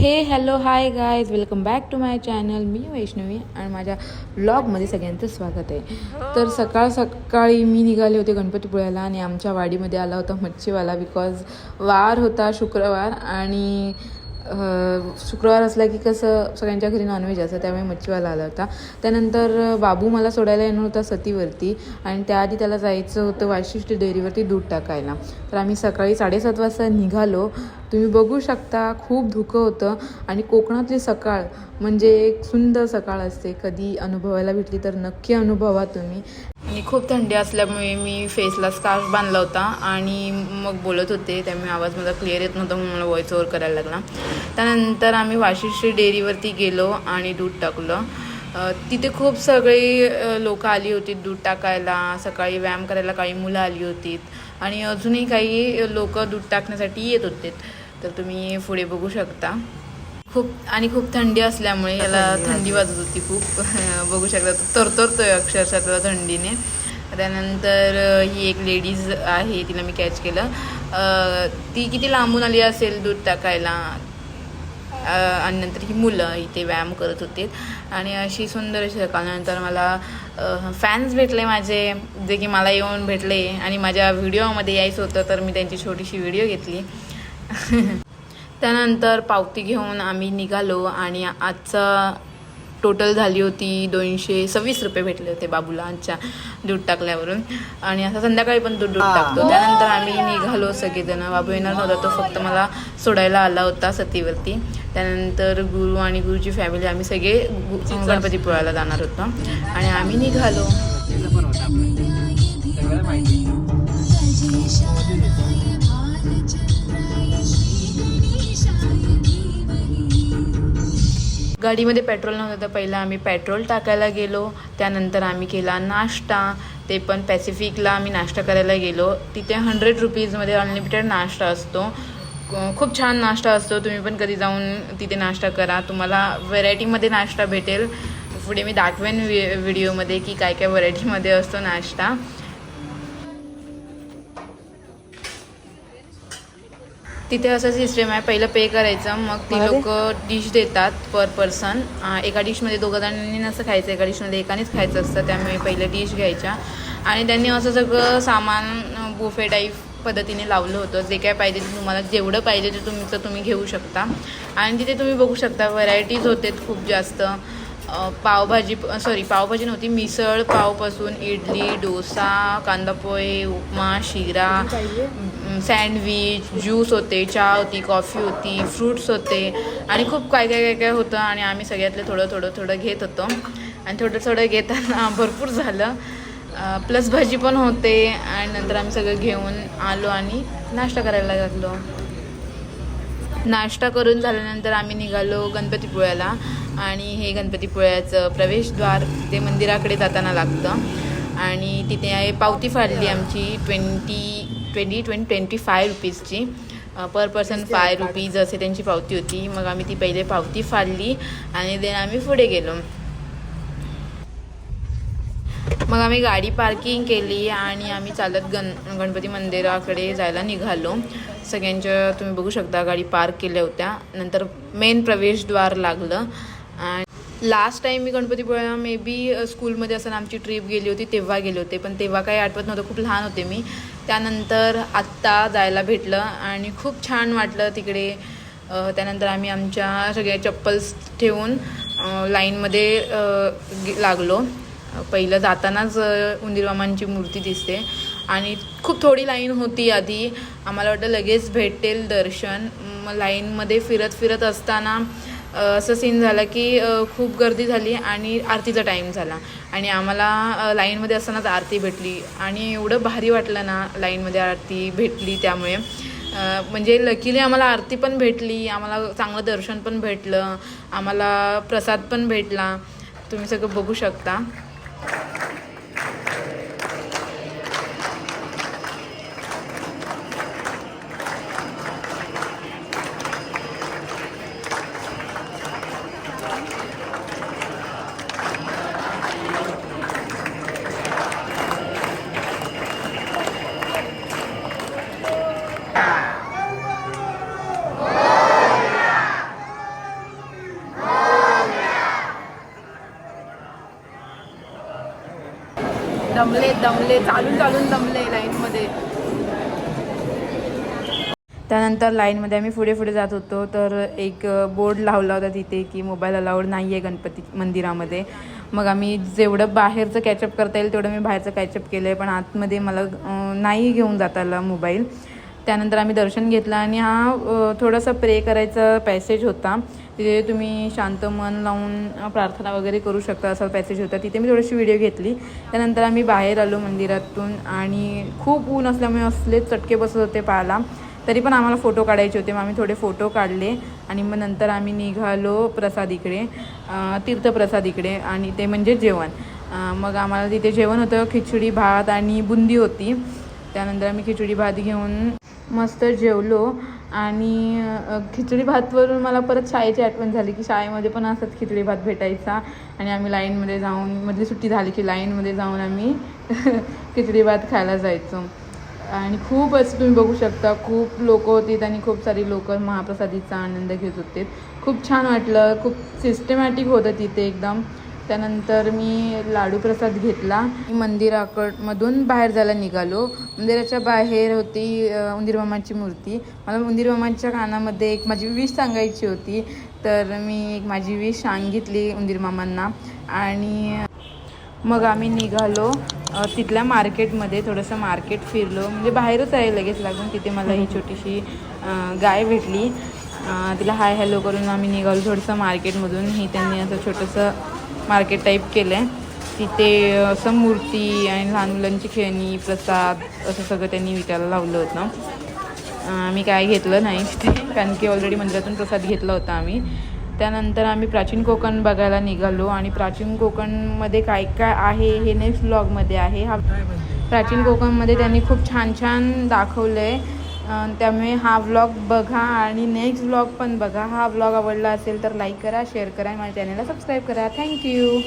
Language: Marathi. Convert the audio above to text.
Hey hello hi guys welcome back to my channel मी वैष्णवी आणि माझ्या ब्लॉगमध्ये सगळ्यांचं स्वागत आहे. तर सकाळ सकाळी मी निघाले होते गणपतीपुळ्याला आणि आमच्या वाडीमध्ये आला होता मच्छीवाला बिकॉज वार होता शुक्रवार आणि शुक्रवार असला की कसं सगळ्यांच्या घरी नॉनव्हेज असतं त्यामुळे मच्छीवाला आला होता. त्यानंतर बाबू मला सोडायला येणार होता सतीवरती आणि त्याआधी त्याला जायचं होतं वाशिष्ठ डेअरीवरती दूध टाकायला. तर आम्ही सकाळी साडेसात वाजता निघालो. तुम्ही बघू शकता खूप धुकं होतं आणि कोकणातली सकाळ म्हणजे एक सुंदर सकाळ असते. कधी अनुभवायला भेटली तर नक्की अनुभवा तुम्ही. आणि खूप थंडी असल्यामुळे मी फेसला स्कार्फ बांधला होता आणि मग बोलत होते त्यामुळे आवाज माझा क्लिअर येत नव्हता म्हणून मला व्हॉइस ओव्हर करायला लागला. त्यानंतर आम्ही वाशिष्ठी डेअरीवरती गेलो आणि दूध टाकलं. तिथे खूप सगळी लोक आली होती दूध टाकायला. सकाळी व्यायाम करायला काही मुलं आली होती आणि अजूनही काही लोक दूध टाकण्यासाठी येत होते. तर तुम्ही पुढे बघू शकता. खूप आणि खूप थंडी असल्यामुळे याला थंडी वाजत होती खूप. बघू शकता तो तरतरतोय अक्षरशः त्याला थंडीने. त्यानंतर ही एक लेडीज आहे तिला मी कॅच केलं. ती किती लांबून आली असेल दूध टाकायला? आणि नंतर ही मुलं इथे व्यायाम करत होते. आणि अशी सुंदर अशी सकाळनंतर मला फॅन्स भेटले माझे जे की मला येऊन भेटले. आणि माझ्या व्हिडिओमध्ये यायचं होतं तर मी त्यांची छोटीशी व्हिडिओ घेतली. त्यानंतर पावती घेऊन आम्ही निघालो आणि आजचा टोटल झाली होती दोनशे सव्वीस रुपये भेटले होते बाबूला आजच्या दूध टाकल्यावरून. आणि आता संध्याकाळी पण दूध दूध टाकतो. त्यानंतर आम्ही निघालो सगळेजण. बाबू येणार नव्हता तो फक्त मला सोडायला आला होता सतीवरती. त्यानंतर गुरु आणि गुरुची फॅमिली आम्ही सगळे गु- गणपतीपुळ्याला जाणार होतो. आणि आम्ही निघालो. गाडीमध्ये पेट्रोल नव्हतं तर पहिलं आम्ही पेट्रोल टाकायला गेलो त्यानंतर आम्ही केला नाश्ता ते पण पॅसिफिकला आम्ही नाश्ता करायला गेलो. तिथे हंड्रेड रुपीजमध्ये अनलिमिटेड नाश्ता असतो. खूप छान नाश्ता असतो तुम्ही पण कधी जाऊन तिथे नाश्ता करा. तुम्हाला व्हरायटीमध्ये नाश्ता भेटेल. पुढे मी दाखवेन व्हि व्हिडिओमध्ये की काय काय व्हरायटीमध्ये असतो नाश्ता. तिथे असं सिस्टम आहे पहिलं पे करायचं मग ती लोक डिश देतात पर पर्सन एका डिशमध्ये दोघं जणांनी नसं खायचं एका डिशमध्ये एकानेच खायचं असतं त्यामुळे पहिले डिश घ्यायच्या. आणि त्यांनी असं सगळं सामान बुफे टाईप पद्धतीने लावलं होतं. जे काय पाहिजे ते तुम्हाला जेवढं पाहिजे ते तुमचं तुम्ही घेऊ शकता. आणि तिथे तुम्ही बघू शकता व्हरायटीज होते खूप जास्त. पावभाजी सॉरी पावभाजी नव्हती मिसळ पावपासून इडली डोसा कांदा पोहे उपमा शिरा सँडविच ज्यूस होते चहा होती कॉफी होती फ्रूट्स होते आणि खूप काय काय काय काय होतं आणि आम्ही सगळ्यातलं थोडं थोडं थोडं घेत होतो. आणि थोडं थोडं घेताना भरपूर झालं. प्लस भाजी पण होते आणि नंतर आम्ही सगळं घेऊन आलो आणि नाश्ता करायला लागलो. नाश्ता करून झाल्यानंतर आम्ही निघालो गणपतीपुळ्याला. आणि हे गणपतीपुळ्याचं प्रवेशद्वार ते मंदिराकडे जाताना लागतं. आणि तिथे आहे पावती फाडली आमची twenty twenty twenty twenty five रुपीजची. Per person five rupees असे त्यांची पावती होती. मग आम्ही ती पहिले पावती फाडली आणि देन आम्ही पुढे गेलो. मग आम्ही गाडी पार्किंग केली आणि आम्ही चालत गण गणपती मंदिराकडे जायला निघालो. सगळ्यांच्या तुम्ही बघू शकता गाडी पार्क केल्या होत्या. नंतर मेन प्रवेशद्वार लागलं. आणि last time me Ganpatipule may be स्कूलमध्ये असताना आमची ट्रिप गेली होती तेव्हा गेले होते. पण तेव्हा काही आठवत नव्हतं. खूप लहान होते मी. त्यानंतर आत्ता जायला भेटलं आणि खूप छान वाटलं तिकडे. त्यानंतर आम्ही आमच्या सगळ्या चप्पल्स ठेवून लाईनमध्ये गे- लागलो. पहिलं जातानाच उंदीरमामांची मूर्ती दिसते. आणि खूप थोडी लाईन होती आधी. आम्हाला वाटतं लगेच भेटेल दर्शन. मग लाईनमध्ये फिरत फिरत असताना असं सीन झालं की खूप गर्दी झाली आणि आरतीचा टाईम झाला. आणि आम्हाला लाईनमध्ये असतानाच आरती भेटली. आणि एवढं भारी वाटलं ना लाईनमध्ये आरती भेटली त्यामुळे. म्हणजे लकीली आम्हाला आरती पण भेटली आम्हाला चांगलं दर्शन पण भेटलं आम्हाला प्रसाद पण भेटला. तुम्ही सगळं बघू शकता. दमले दमले चालून चालून दमले लाईनमध्ये. त्यानंतर लाईनमध्ये आम्ही पुढे पुढे जात होतो. तर एक बोर्ड लावला होता तिथे की मोबाईल अलाउड नाही आहे गणपती मंदिरामध्ये. मग आम्ही जेवढं बाहेरचं कॅचअप करता येईल तेवढं मी बाहेरचं कॅचअप केलं आहे पण आतमध्ये मला नाही घेऊन जाताला मोबाईल. त्यानंतर आम्ही दर्शन घेतलं आणि हा थोडासा प्रे करायचा पॅसेज होता. तिथे तुम्ही शांत मन लावून प्रार्थना वगैरे करू शकता असा पॅसेज होता. तिथे मी थोडीशी व्हिडिओ घेतली. त्यानंतर आम्ही बाहेर आलो मंदिरातून आणि खूप ऊन असल्यामुळे असले चटके बसत होते पाहायला. तरी पण आम्हाला फोटो काढायचे होते. मग आम्ही थोडे फोटो काढले आणि मग नंतर आम्ही निघालो प्रसाद इकडे तीर्थप्रसाद इकडे आणि ते म्हणजे जेवण. मग आम्हाला तिथे जेवण होतं. खिचडी भात आणि बुंदी होती. त्यानंतर आम्ही खिचडी भात घेऊन मस्त जेवलो. आणि खिचडी भातवरून मला परत शाळेची आठवण झाली की शाळेमध्ये पण असंच खिचडी भात भेटायचा. आणि आम्ही लाईनमध्ये जाऊन मधली सुट्टी झाली की लाईनमध्ये जाऊन आम्ही खिचडी भात खायला जायचो. आणि खूप असं तुम्ही बघू शकता खूप लोक होती आणि खूप सारी लोक महाप्रसादीचा आनंद घेत होते. खूप छान वाटलं खूप सिस्टमॅटिक होतं तिथे एकदम. त्यानंतर मी लाडू प्रसाद घेतला मंदिराकडमधून बाहेर जायला निघालो. मंदिराच्या बाहेर होती उंदीरमामाची मूर्ती. मला उंदीरमामांच्या कानामध्ये एक माझी विश सांगायची होती. तर मी एक माझी विश सांगितली उंदीरमामांना आणि मग आम्ही निघालो तिथल्या मार्केटमध्ये. थोडंसं मार्केट फिरलो. म्हणजे बाहेरच आहे लगेच लागून. तिथे मला ही छोटीशी गाय भेटली. तिला हाय हॅलो करून आम्ही निघालो थोडंसं मार्केटमधून. ही त्यांनी असं छोटंसं मार्केट टाईप केलं आहे तिथे असं मूर्ती आणि लहान मुलांची खेळणी प्रसाद असं सगळं त्यांनी विकायला लावलं होतं. आम्ही मी काय घेतलं नाही. तिथे कारण की ऑलरेडी मंदिरातून प्रसाद घेतला होता आम्ही. त्यानंतर आम्ही प्राचीन कोकण बघायला निघालो आणि प्राचीन कोकणमध्ये काय काय आहे हे नेक्स्ट ब्लॉगमध्ये आहे. हा प्राचीन कोकणमध्ये त्यांनी खूप छान छान दाखवलं आहे त्यामुळे हा व्लॉग बघा आणि नेक्स्ट व्लॉग पण बघा. हा व्लॉग आवडला असेल तर लाईक करा शेअर करा आणि माझ्या चॅनलला सबस्क्राईब करा. थँक्यू